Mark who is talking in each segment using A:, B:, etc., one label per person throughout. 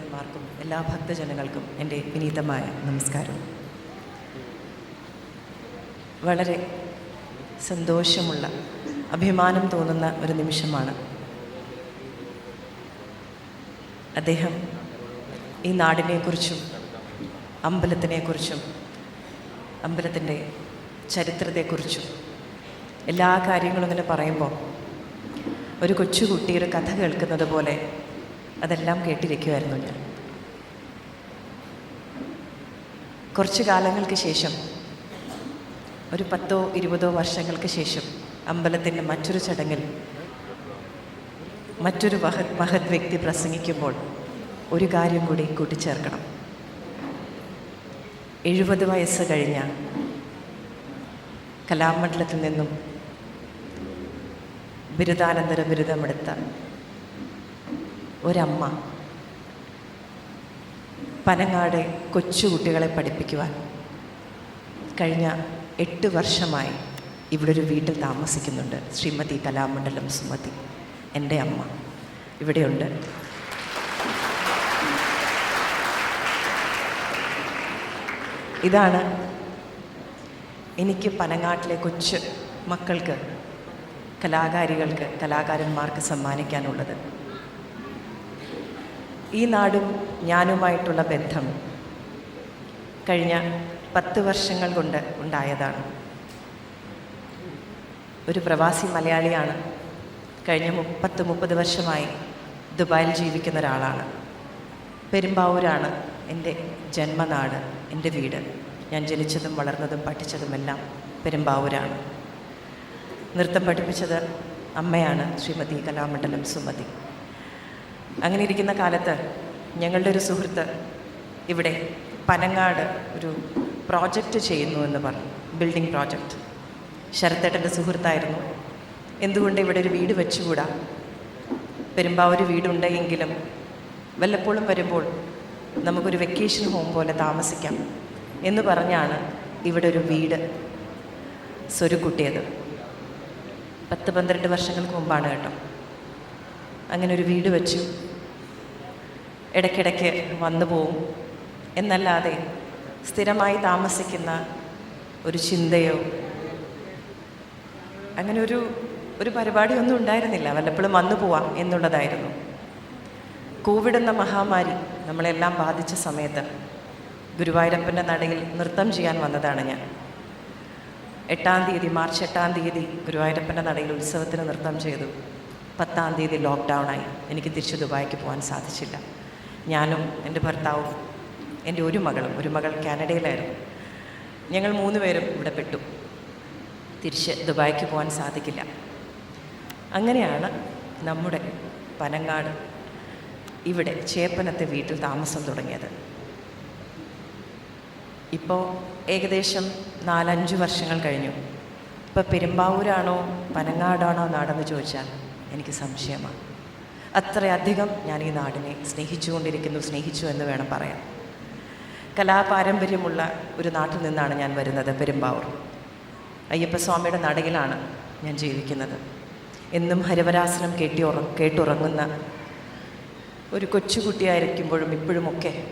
A: അമ്മമാർ എല്ലാ ഭക്തജനങ്ങൾക്കും എന്റെ വിനീതമായ നമസ്കാരം. വളരെ സന്തോഷമുള്ള അഭിമാനം തോന്നുന്ന ഒരു നിമിഷമാണ് അദ്ദേഹം ഈ നാടിനെക്കുറിച്ചും അമ്പലത്തിനെക്കുറിച്ചും അമ്പലത്തിന്റെ ചരിത്രത്തെക്കുറിച്ചും എല്ലാ കാര്യങ്ങളും ഇങ്ങനെ പറയുമ്പോൾ ഒരു കൊച്ചുകുട്ടി ഒരു കഥ കേൾക്കുന്നത് പോലെ അതെല്ലാം കേട്ടിരിക്കുമായിരുന്നു ഞാൻ. കുറച്ച് കാലങ്ങൾക്ക് ശേഷം ഒരു പത്തോ ഇരുപതോ വർഷങ്ങൾക്ക് ശേഷം അമ്പലത്തിന്റെ മറ്റൊരു ചടങ്ങിൽ മറ്റൊരു മഹത് മഹത് വ്യക്തി പ്രസംഗിക്കുമ്പോൾ ഒരു കാര്യം കൂടി കൂട്ടിച്ചേർക്കണം. എഴുപത് വയസ്സ് കഴിഞ്ഞ കലാമണ്ഡലത്തിൽ നിന്നും ബിരുദാനന്തര ബിരുദമെടുത്ത ഒരമ്മ. പനങ്ങാട് കൊച്ചുകുട്ടികളെ പഠിപ്പിക്കുവാൻ കഴിഞ്ഞ എട്ട് വർഷമായി ഇവിടെ ഒരു വീട്ടിൽ താമസിക്കുന്നുണ്ട്. ശ്രീമതി കലാമണ്ഡലം സുമതി. എന്റെ അമ്മ ഇവിടെയുണ്ട്. ഇതാണ് എനിക്ക് പനങ്ങാട്ടിലെ കൊച്ചു മക്കൾക്ക് കലാകാരികൾക്ക് കലാകാരന്മാർക്ക് സമ്മാനിക്കാനുള്ളത്. ഈ നാടും ഞാനുമായിട്ടുള്ള ബന്ധം കഴിഞ്ഞ പത്ത് വർഷങ്ങൾ കൊണ്ട് ഉണ്ടായതാണ്. ഒരു പ്രവാസി മലയാളിയാണ് കഴിഞ്ഞ മുപ്പത്ത് മുപ്പത് വർഷമായി ദുബായിൽ ജീവിക്കുന്ന ഒരാളാണ്. പെരുമ്പാവൂരാണ് എന്റെ ജന്മനാട് എന്റെ വീട്. ഞാൻ ജനിച്ചതും വളർന്നതും പഠിച്ചതുമെല്ലാം പെരുമ്പാവൂരാണ്. നൃത്തം പഠിപ്പിച്ചത് അമ്മയാണ് ശ്രീമതി കലാമണ്ഡലം സുമതി. അങ്ങനെ ഇരിക്കുന്ന കാലത്ത് ഞങ്ങളുടെ ഒരു സുഹൃത്ത് ഇവിടെ പനങ്ങാട് ഒരു പ്രോജക്റ്റ് ചെയ്യുന്നു എന്ന് പറഞ്ഞു. ബിൽഡിംഗ് പ്രോജക്റ്റ് ശരത്തേട്ടന്റെ സുഹൃത്തായിരുന്നു. എന്തുകൊണ്ട് ഇവിടെ ഒരു വീട് വെച്ചുകൂടാ? പെരുമ്പാവൂർ വീടുണ്ടെങ്കിലും വല്ലപ്പോഴും വരുമ്പോൾ നമുക്കൊരു വെക്കേഷൻ ഹോം പോലെ താമസിക്കാം എന്ന് പറഞ്ഞാണ് ഇവിടെ ഒരു വീട് സ്വരുക്കുട്ടിയത്. പത്ത് പന്ത്രണ്ട് വർഷങ്ങൾക്ക് മുമ്പാണ് കേട്ടോ. അങ്ങനെ ഒരു വീട് വെച്ചു. ഇടയ്ക്കിടയ്ക്ക് വന്നു പോവും. എന്നല്ലാതെ സ്ഥിരമായി താമസിക്കുന്ന ഒരു ചിന്തയോ അങ്ങനെ ഒരു ഒരു പരിപാടിയൊന്നും ഉണ്ടായിരുന്നില്ല. വല്ലപ്പോഴും വന്നു പോവാം എന്നുള്ളതായിരുന്നു. കോവിഡ് എന്ന മഹാമാരി നമ്മളെല്ലാം ബാധിച്ച സമയത്ത് ഗുരുവായൂരപ്പന്റെ നടയിൽ നൃത്തം ചെയ്യാൻ വന്നതാണ് ഞാൻ. എട്ടാം തീയതി മാർച്ച് എട്ടാം തീയതി ഗുരുവായൂരപ്പന്റെ നടയിൽ ഉത്സവത്തിന് നൃത്തം ചെയ്തു. പത്താം തീയതി ലോക്ക്ഡൗണായി എനിക്ക് തിരിച്ച് ദുബായിക്ക് പോകാൻ സാധിച്ചില്ല. ഞാനും എന്റെ ഭർത്താവും എന്റെ ഒരു മകളും ഒരു മകൾ കാനഡയിലായിരുന്നു. ഞങ്ങൾ മൂന്ന് പേരും ഇവിടെ പെട്ടു. തിരിച്ച് ദുബായിക്ക് പോകാൻ സാധിക്കില്ല. അങ്ങനെയാണ് നമ്മുടെ പനങ്ങാട് ഇവിടെ ചേപ്പനത്തെ വീട്ടിൽ താമസം തുടങ്ങിയത്. ഇപ്പോൾ ഏകദേശം നാലഞ്ച് വർഷങ്ങൾ കഴിഞ്ഞു. ഇപ്പോൾ പെരുമ്പാവൂരാണോ പനങ്ങാടാണോ നാടെന്ന് ചോദിച്ചാൽ എനിക്ക് സംശയമാണ്. അത്രയധികം ഞാൻ ഈ നാടിനെ സ്നേഹിച്ചുകൊണ്ടിരിക്കുന്നു സ്നേഹിച്ചു എന്ന് വേണം പറയാൻ. കലാപാരമ്പര്യമുള്ള ഒരു നാട്ടിൽ നിന്നാണ് ഞാൻ വരുന്നത് പെരുമ്പാവൂർ. അയ്യപ്പസ്വാമിയുടെ നടയിലാണ് ഞാൻ ജീവിക്കുന്നത്. എന്നും ഹരിവരാസനം കേട്ടി ഉറ കേട്ടുറങ്ങുന്ന ഒരു കൊച്ചുകുട്ടിയായിരിക്കുമ്പോഴും ഇപ്പോഴുമൊക്കെ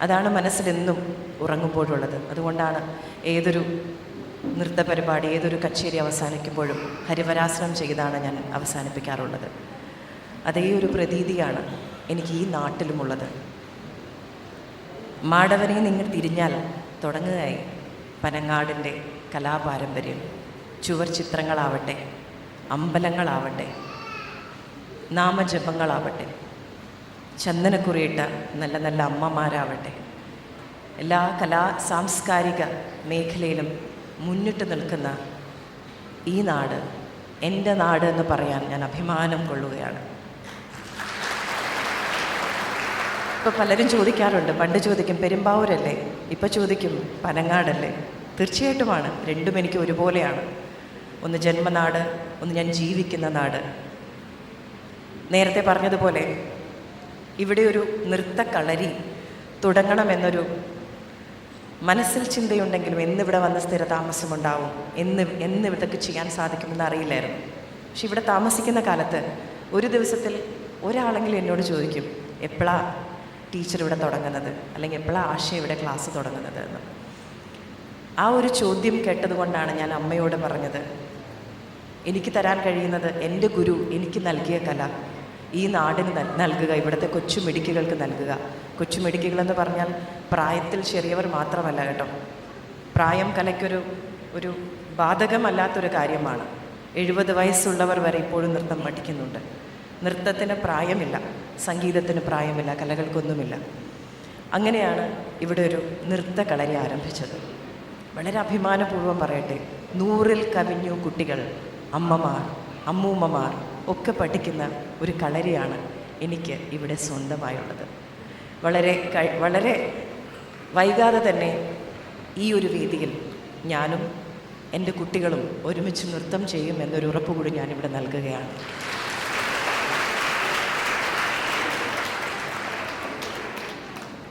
A: അതാണ് മനസ്സിലെന്നും ഉറങ്ങുമ്പോഴുള്ളത്. അതുകൊണ്ടാണ് ഏതൊരു നൃത്ത പരിപാടി ഏതൊരു കച്ചേരി അവസാനിക്കുമ്പോഴും ഹരിവരാസനം ചെയ്താണ് ഞാൻ അവസാനിപ്പിക്കാറുള്ളത്. അതേ ഒരു പ്രതീതിയാണ് എനിക്ക് ഈ നാട്ടിലുമുള്ളത്. മാടവനെ നിങ്ങൾ തിരിഞ്ഞാൽ തുടങ്ങുകയായി. പനങ്ങാടിന്റെ കലാപാരമ്പര്യം ചുവർ ചിത്രങ്ങളാവട്ടെ അമ്പലങ്ങളാവട്ടെ നാമജപങ്ങളാവട്ടെ ചന്ദനക്കുറിയിട്ട നല്ല നല്ല അമ്മമാരാവട്ടെ എല്ലാ കലാ സാംസ്കാരിക മേഖലയിലും മുന്നിട്ട് നിൽക്കുന്ന ഈ നാട് എന്റെ നാട് എന്ന് പറയാൻ ഞാൻ അഭിമാനം കൊള്ളുകയാണ്. ഇപ്പോൾ പലരും ചോദിക്കാറുണ്ട് പണ്ട് ചോദിക്കും പെരുമ്പാവൂരല്ലേ? ഇപ്പോൾ ചോദിക്കും പനങ്ങാടല്ലേ? തീർച്ചയായിട്ടുമാണ് രണ്ടും എനിക്ക് ഒരുപോലെയാണ്. ഒന്ന് ജന്മനാട് ഒന്ന് ഞാൻ ജീവിക്കുന്ന നാട്. നേരത്തെ പറഞ്ഞതുപോലെ ഇവിടെ ഒരു നൃത്തക്കളരി തുടങ്ങണമെന്നൊരു മനസ്സിൽ ചിന്തയുണ്ടെങ്കിലും എന്നിവിടെ വന്ന് സ്ഥിരതാമസമുണ്ടാവും. എന്ന് എന്ന് ഇതൊക്കെ ചെയ്യാൻ സാധിക്കുമെന്ന് അറിയില്ലായിരുന്നു. പക്ഷെ ഇവിടെ താമസിക്കുന്ന കാലത്ത് ഒരു ദിവസത്തിൽ ഒരാളെങ്കിലും എന്നോട് ചോദിക്കും എപ്പോഴാ ടീച്ചർ ഇവിടെ തുടങ്ങുന്നത്? അല്ലെങ്കിൽ എപ്പോഴാ ആശയം ഇവിടെ ക്ലാസ് തുടങ്ങുന്നത്? എന്ന്. ആ ഒരു ചോദ്യം കേട്ടതുകൊണ്ടാണ് ഞാൻ അമ്മയോട് പറഞ്ഞത് എനിക്ക് തരാൻ കഴിയുന്നത് എന്റെ ഗുരു എനിക്ക് നൽകിയ കല. ഈ നാടിന് നൽ- നൽകുക ഇവിടുത്തെ കൊച്ചു മിടുക്കികൾക്ക് നൽകുക. കൊച്ചു മിടുക്കികളെന്ന് പറഞ്ഞാൽ പ്രായത്തിൽ ചെറിയവർ മാത്രമല്ല കേട്ടോ. പ്രായം കലയ്ക്കൊരു ഒരു ബാധകമല്ലാത്തൊരു കാര്യമാണ്. എഴുപത് വയസ്സുള്ളവർ വരെ ഇപ്പോഴും നൃത്തം പഠിക്കുന്നുണ്ട്. നൃത്തത്തിന് പ്രായമില്ല സംഗീതത്തിന് പ്രായമില്ല കലകൾക്കൊന്നുമില്ല. അങ്ങനെയാണ് ഇവിടെ ഒരു നൃത്ത കളരി ആരംഭിച്ചത്. വളരെ അഭിമാനപൂർവം പറയട്ടെ നൂറിൽ കവിഞ്ഞു കുട്ടികൾ അമ്മമാർ അമ്മൂമ്മമാർ ഒക്കെ പഠിക്കുന്ന ഒരു കളരിയാണ് എനിക്ക് ഇവിടെ സ്വന്തമായുള്ളത്. വളരെ വളരെ വൈകാതെ തന്നെ ഈ ഒരു വേദിയിൽ ഞാനും എന്റെ കുട്ടികളും ഒരുമിച്ച് നൃത്തം ചെയ്യും എന്നൊരു ഉറപ്പ് കൂടി ഞാനിവിടെ നൽകുകയാണ്.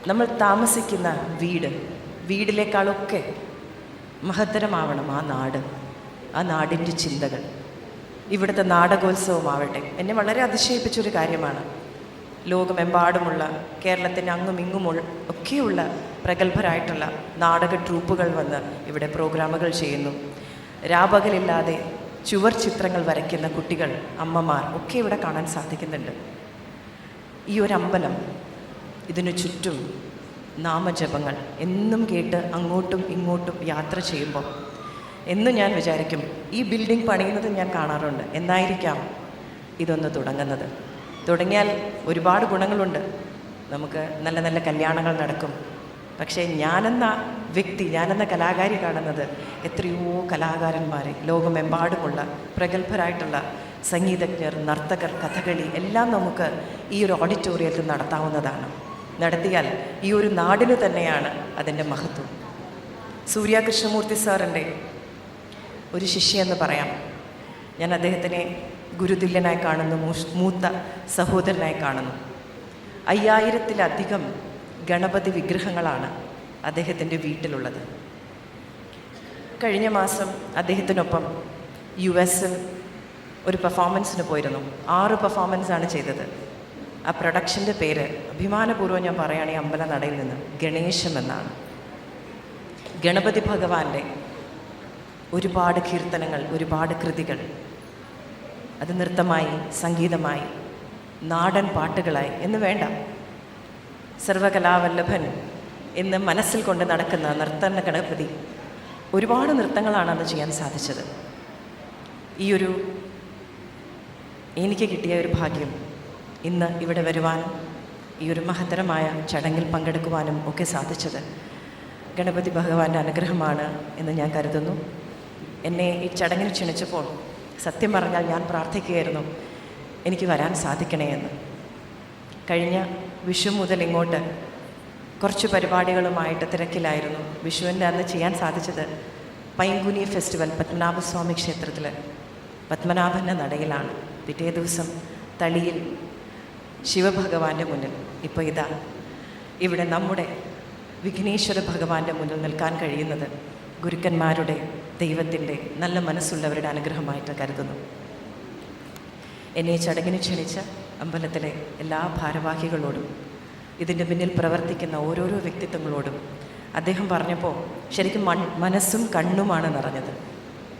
A: നമ്മൾ താമസിക്കുന്ന വീട് വീടിനേക്കാളൊക്കെ മഹത്തരമാവണം ആ നാട് ആ നാടിന്റെ ചിന്തകൾ. ഇവിടുത്തെ നാടകോത്സവമാവട്ടെ. എന്നെ വളരെ അതിശയിപ്പിച്ചൊരു കാര്യമാണ്. ലോകമെമ്പാടുമുള്ള കേരളത്തിന് അങ്ങും ഇങ്ങും ഒക്കെയുള്ള പ്രഗത്ഭരായിട്ടുള്ള നാടക ട്രൂപ്പുകൾ വന്ന് ഇവിടെ പ്രോഗ്രാമുകൾ ചെയ്യുന്നു. രാപകലില്ലാതെ ചുവർ ചിത്രങ്ങൾ വരയ്ക്കുന്ന കുട്ടികൾ അമ്മമാർ ഒക്കെ ഇവിടെ കാണാൻ സാധിക്കുന്നുണ്ട്. ഈ ഒരു അമ്പലം ഇതിനു ചുറ്റും നാമജപങ്ങൾ എന്നും കേട്ട് അങ്ങോട്ടും ഇങ്ങോട്ടും യാത്ര ചെയ്യുമ്പോൾ എന്നും ഞാൻ വിചാരിക്കും. ഈ ബിൽഡിംഗ് പണിയുന്നത് ഞാൻ കാണാറുണ്ട്. എന്നായിരിക്കാം ഇതൊന്ന് തുടങ്ങുന്നത്? തുടങ്ങിയാൽ ഒരുപാട് ഗുണങ്ങളുണ്ട്. നമുക്ക് നല്ല നല്ല കല്യാണങ്ങൾ നടക്കും. പക്ഷേ ഞാനെന്ന വ്യക്തി ഞാനെന്ന കലാകാരി കാണുന്നത് എത്രയോ കലാകാരന്മാരെ ലോകമെമ്പാടുമുള്ള പ്രഗത്ഭരായിട്ടുള്ള സംഗീതജ്ഞർ നർത്തകർ കഥകളി എല്ലാം നമുക്ക് ഈ ഒരു ഓഡിറ്റോറിയത്തിൽ നടത്താവുന്നതാണ്. നടത്തിയാൽ ഈ ഒരു നാടിന് തന്നെയാണ് അതിന്റെ മഹത്വം. സൂര്യ കൃഷ്ണമൂർത്തി സാറിന്റെ ഒരു ശിഷ്യെന്ന് പറയാം. ഞാൻ അദ്ദേഹത്തിനെ ഗുരുതുല്യനായി കാണുന്നു മൂത്ത സഹോദരനായി കാണുന്നു. അയ്യായിരത്തിലധികം ഗണപതി വിഗ്രഹങ്ങളാണ് അദ്ദേഹത്തിന്റെ വീട്ടിലുള്ളത്. കഴിഞ്ഞ മാസം അദ്ദേഹത്തിനൊപ്പം യു എസിൽ ഒരു പെർഫോമൻസിന് പോയിരുന്നു. ആറ് പെർഫോമൻസാണ് ചെയ്തത്. ആ പ്രൊഡക്ഷന്റെ പേര് അഭിമാനപൂർവം ഞാൻ പറയുകയാണെങ്കിൽ അമ്പല അമ്പലനടയിൽ നിന്ന് ഗണേശം എന്നാണ്. ഗണപതി ഭഗവാന്റെ ഒരുപാട് കീർത്തനങ്ങൾ ഒരുപാട് കൃതികൾ. അത് നൃത്തമായി സംഗീതമായി നാടൻ പാട്ടുകളായി. എന്ന് വേണ്ട. സർവകലാവല്ലഭൻ എന്ന് മനസ്സിൽ കൊണ്ട് നടക്കുന്ന നർത്തന ഗണപതി ഒരുപാട് നൃത്തങ്ങളാണ് അന്ന് ചെയ്യാൻ സാധിച്ചത്. ഈ ഒരു എനിക്ക് കിട്ടിയ ഒരു ഭാഗ്യം ഇന്ന് ഇവിടെ വരുവാനും ഈ ഒരു മഹത്തരമായ ചടങ്ങിൽ പങ്കെടുക്കുവാനും ഒക്കെ സാധിച്ചത് ഗണപതി ഭഗവാന്റെ അനുഗ്രഹമാണ് എന്ന് ഞാൻ കരുതുന്നു. എന്നെ ഈ ചടങ്ങിന് ക്ഷണിച്ചപ്പോൾ സത്യം പറഞ്ഞാൽ ഞാൻ പ്രാർത്ഥിക്കുകയായിരുന്നു. എനിക്ക് വരാൻ സാധിക്കണേ എന്ന്. കഴിഞ്ഞ വിഷു മുതൽ ഇങ്ങോട്ട് കുറച്ച് പരിപാടികളുമായിട്ട് തിരക്കിലായിരുന്നു വിഷുവിന്റെ അന്ന് ചെയ്യാൻ സാധിച്ചത് പൈങ്കുനി ഫെസ്റ്റിവൽ പത്മനാഭസ്വാമി ക്ഷേത്രത്തിൽ പത്മനാഭന്റെ നടയിലാണ്. പിറ്റേ ദിവസം തളിയിൽ ശിവഭഗവാന്റെ മുന്നിൽ. ഇപ്പോൾ ഇതാ ഇവിടെ നമ്മുടെ വിഘ്നേശ്വര ഭഗവാന്റെ മുന്നിൽ നിൽക്കാൻ കഴിയുന്നത്. ഗുരുക്കന്മാരുടെ ദൈവത്തിന്റെ നല്ല മനസ്സുള്ളവരുടെ അനുഗ്രഹമായിട്ട് കരുതുന്നു. എന്നെ ചടങ്ങിന് ക്ഷണിച്ച അമ്പലത്തിലെ എല്ലാ ഭാരവാഹികളോടും ഇതിന്റെ പിന്നിൽ പ്രവർത്തിക്കുന്ന ഓരോരോ വ്യക്തിത്വങ്ങളോടും അദ്ദേഹം പറഞ്ഞപ്പോൾ ശരിക്കും മൺ മനസ്സും കണ്ണുമാണ് നിറഞ്ഞത്.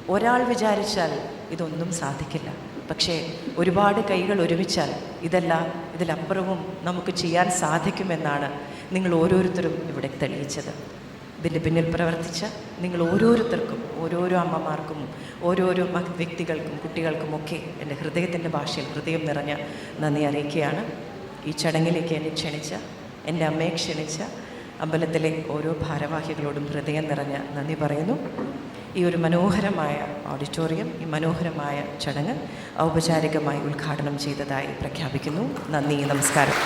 A: ഒരാൾ വിചാരിച്ചാൽ ഇതൊന്നും സാധിക്കില്ല. പക്ഷേ ഒരുപാട് കൈകൾ ഒരുമിച്ചാൽ ഇതല്ല ഇതിലപ്പുറവും നമുക്ക് ചെയ്യാൻ സാധിക്കുമെന്നാണ് നിങ്ങൾ ഓരോരുത്തരും ഇവിടെ തെളിയിച്ചത്. ഇതിന്റെ പിന്നിൽ പ്രവർത്തിച്ച നിങ്ങൾ ഓരോരുത്തർക്കും ഓരോരോ അമ്മമാർക്കും ഓരോരോ വ്യക്തികൾക്കും കുട്ടികൾക്കും ഒക്കെ എന്റെ ഹൃദയത്തിന്റെ ഭാഷയിൽ ഹൃദയം നിറഞ്ഞ നന്ദി അറിയിക്കുകയാണ്. ഈ ചടങ്ങിലേക്ക് എന്നെ ക്ഷണിച്ച എന്റെ അമ്മയെ ക്ഷണിച്ച അമ്പലത്തിലെ ഓരോ ഭാരവാഹികളോടും ഹൃദയം നിറഞ്ഞ നന്ദി പറയുന്നു. ഈ ഒരു മനോഹരമായ ഓഡിറ്റോറിയം ഈ മനോഹരമായ ചടങ്ങ് ഔപചാരികമായി ഉദ്ഘാടനം ചെയ്തതായി പ്രഖ്യാപിക്കുന്നു. നന്ദി നമസ്കാരം.